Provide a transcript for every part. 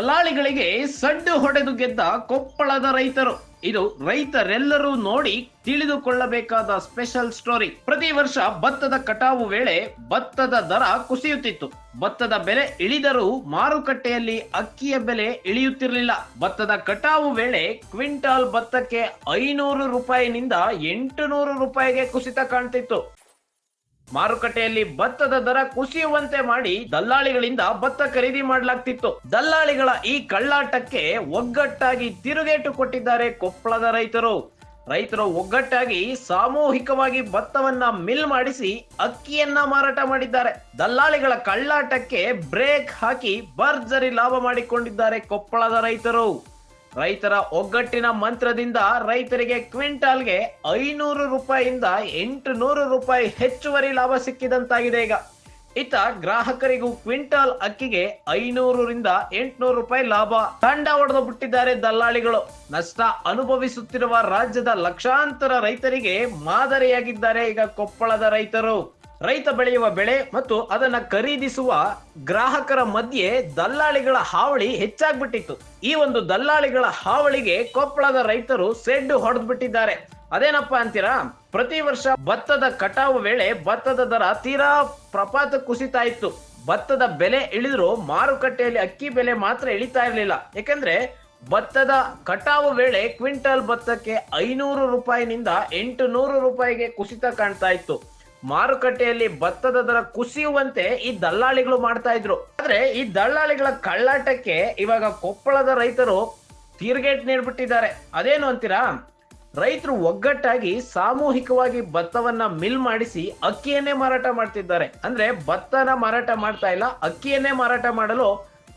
ದಲಾಳಿಗಳಿಗೆ ಸಡ್ಡು ಹೊಡೆದು ಗೆದ್ದ ಕೊಪ್ಪಳದ ರೈತರು. ಇದು ರೈತರೆಲ್ಲರೂ ನೋಡಿ ತಿಳಿದುಕೊಳ್ಳಬೇಕಾದ ಸ್ಪೆಷಲ್ ಸ್ಟೋರಿ. ಪ್ರತಿ ವರ್ಷ ಭತ್ತದ ಕಟಾವು ವೇಳೆ ಭತ್ತದ ದರ ಕುಸಿಯುತ್ತಿತ್ತು. ಭತ್ತದ ಬೆಲೆ ಇಳಿದರೂ ಮಾರುಕಟ್ಟೆಯಲ್ಲಿ ಅಕ್ಕಿಯ ಬೆಲೆ ಇಳಿಯುತ್ತಿರಲಿಲ್ಲ. ಭತ್ತದ ಕಟಾವು ವೇಳೆ ಕ್ವಿಂಟಾಲ್ ಭತ್ತಕ್ಕೆ ಐನೂರು ರೂಪಾಯಿನಿಂದ ಎಂಟು ನೂರು ರೂಪಾಯಿಗೆ ಕುಸಿತ ಕಾಣ್ತಿತ್ತು. ಮಾರುಕಟ್ಟೆಯಲ್ಲಿ ಭತ್ತದ ದರ ಕುಸಿಯುವಂತೆ ಮಾಡಿ ದಲ್ಲಾಳಿಗಳಿಂದ ಭತ್ತ ಖರೀದಿ ಮಾಡಲಾಗ್ತಿತ್ತು. ದಲ್ಲಾಳಿಗಳ ಈ ಕಳ್ಳಾಟಕ್ಕೆ ಒಗ್ಗಟ್ಟಾಗಿ ತಿರುಗೇಟು ಕೊಟ್ಟಿದ್ದಾರೆ ಕೊಪ್ಪಳದ ರೈತರು. ರೈತರು ಒಗ್ಗಟ್ಟಾಗಿ ಸಾಮೂಹಿಕವಾಗಿ ಭತ್ತವನ್ನ ಮಿಲ್ ಮಾಡಿಸಿ ಅಕ್ಕಿಯನ್ನ ಮಾರಾಟ ಮಾಡಿದ್ದಾರೆ. ದಲ್ಲಾಳಿಗಳ ಕಳ್ಳಾಟಕ್ಕೆ ಬ್ರೇಕ್ ಹಾಕಿ ಭರ್ಜರಿ ಲಾಭ ಮಾಡಿಕೊಂಡಿದ್ದಾರೆ ಕೊಪ್ಪಳದ ರೈತರು. ರೈತರ ಒಗ್ಗಟ್ಟಿನ ಮಂತ್ರದಿಂದ ರೈತರಿಗೆ ಕ್ವಿಂಟಾಲ್ಗೆ ಐನೂರು ರೂಪಾಯಿಯಿಂದ ಎಂಟು ನೂರು ರೂಪಾಯಿ ಹೆಚ್ಚುವರಿ ಲಾಭ ಸಿಕ್ಕಿದಂತಾಗಿದೆ ಈಗ. ಇತ್ತ ಗ್ರಾಹಕರಿಗೂ ಕ್ವಿಂಟಾಲ್ ಅಕ್ಕಿಗೆ ಐನೂರರಿಂದ ಎಂಟುನೂರು ರೂಪಾಯಿ ಲಾಭ. ತಂಡ ಹೊಡೆದು ಬಿಟ್ಟಿದ್ದಾರೆ ದಲ್ಲಾಳಿಗಳು. ನಷ್ಟ ಅನುಭವಿಸುತ್ತಿರುವ ರಾಜ್ಯದ ಲಕ್ಷಾಂತರ ರೈತರಿಗೆ ಮಾದರಿಯಾಗಿದ್ದಾರೆ ಈಗ ಕೊಪ್ಪಳದ ರೈತರು. ರೈತ ಬೆಳೆಯುವ ಬೆಳೆ ಮತ್ತು ಅದನ್ನ ಖರೀದಿಸುವ ಗ್ರಾಹಕರ ಮಧ್ಯೆ ದಲ್ಲಾಳಿಗಳ ಹಾವಳಿ ಹೆಚ್ಚಾಗ್ಬಿಟ್ಟಿತ್ತು. ಈ ಒಂದು ದಲ್ಲಾಳಿಗಳ ಹಾವಳಿಗೆ ಕೊಪ್ಪಳದ ರೈತರು ಸೆಡ್ಡು ಹೊಡೆದು ಬಿಟ್ಟಿದ್ದಾರೆ ಅದೇನಪ್ಪಾ ಅಂತೀರಾ? ಪ್ರತಿ ವರ್ಷ ಭತ್ತದ ಕಟಾವು ವೇಳೆ ಭತ್ತದ ದರ ತೀರಾ ಪ್ರಪಾತ ಕುಸಿತಾ ಇತ್ತು. ಭತ್ತದ ಬೆಲೆ ಇಳಿದ್ರು ಮಾರುಕಟ್ಟೆಯಲ್ಲಿ ಅಕ್ಕಿ ಬೆಲೆ ಮಾತ್ರ ಇಳಿತಾ ಇರಲಿಲ್ಲ. ಯಾಕಂದ್ರೆ ಭತ್ತದ ಕಟಾವು ವೇಳೆ ಕ್ವಿಂಟಲ್ ಭತ್ತಕ್ಕೆ ಐನೂರು ರೂಪಾಯಿನಿಂದ ಎಂಟು ನೂರು ರೂಪಾಯಿಗೆ ಕುಸಿತ ಕಾಣ್ತಾ ಇತ್ತು. ಮಾರುಕಟ್ಟೆಯಲ್ಲಿ ಭತ್ತದ ದರ ಕುಸಿಯುವಂತೆ ಈ ದಲ್ಲಾಳಿಗಳು ಮಾಡ್ತಾ ಇದ್ರು. ಆದ್ರೆ ಈ ದಲ್ಲಾಳಿಗಳ ಕಳ್ಳಾಟಕ್ಕೆ ಇವಾಗ ಕೊಪ್ಪಳದ ರೈತರು ತೀರ್ಗೇಟ್ ನೀಡ್ಬಿಟ್ಟಿದ್ದಾರೆ. ಅದೇನು ಅಂತೀರಾ? ರೈತರು ಒಗ್ಗಟ್ಟಾಗಿ ಸಾಮೂಹಿಕವಾಗಿ ಭತ್ತವನ್ನ ಮಿಲ್ ಮಾಡಿಸಿ ಅಕ್ಕಿಯನ್ನೇ ಮಾರಾಟ ಮಾಡ್ತಿದ್ದಾರೆ. ಅಂದ್ರೆ ಭತ್ತನ ಮಾರಾಟ ಮಾಡ್ತಾ ಇಲ್ಲ, ಅಕ್ಕಿಯನ್ನೇ ಮಾರಾಟ ಮಾಡಲು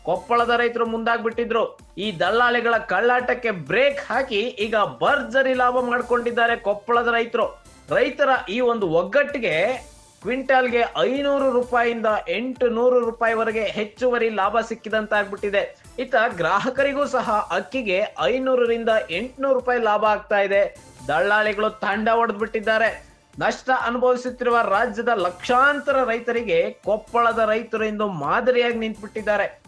ಕೊಪ್ಪಳದ ರೈತರು ಮುಂದಾಗ್ಬಿಟ್ಟಿದ್ರು. ಈ ದಲ್ಲಾಳಿಗಳ ಕಳ್ಳಾಟಕ್ಕೆ ಬ್ರೇಕ್ ಹಾಕಿ ಈಗ ಭರ್ಜರಿ ಲಾಭ ಮಾಡ್ಕೊಂಡಿದ್ದಾರೆ ಕೊಪ್ಪಳದ ರೈತರು. ರೈತರ ಈ ಒಂದು ಒಗ್ಗಟ್ಟಿಗೆ ಕ್ವಿಂಟಾಲ್ಗೆ ಐನೂರು ರೂಪಾಯಿಯಿಂದ ಎಂಟು ನೂರು ರೂಪಾಯಿವರೆಗೆ ಹೆಚ್ಚುವರಿ ಲಾಭ ಸಿಕ್ಕಿದಂತಾಗ್ಬಿಟ್ಟಿದೆ. ಇತ್ತ ಗ್ರಾಹಕರಿಗೂ ಸಹ ಅಕ್ಕಿಗೆ ಐನೂರರಿಂದ ಎಂಟುನೂರು ರೂಪಾಯಿ ಲಾಭ ಆಗ್ತಾ ಇದೆ. ದಳ್ಳಾಳಿಗಳು ತಂಡ ಹೊಡೆದ್ಬಿಟ್ಟಿದ್ದಾರೆ ನಷ್ಟ ಅನುಭವಿಸುತ್ತಿರುವ ರಾಜ್ಯದ ಲಕ್ಷಾಂತರ ರೈತರಿಗೆ ಕೊಪ್ಪಳದ ರೈತರು ಇಂದು ಮಾದರಿಯಾಗಿ ನಿಂತ್ಬಿಟ್ಟಿದ್ದಾರೆ.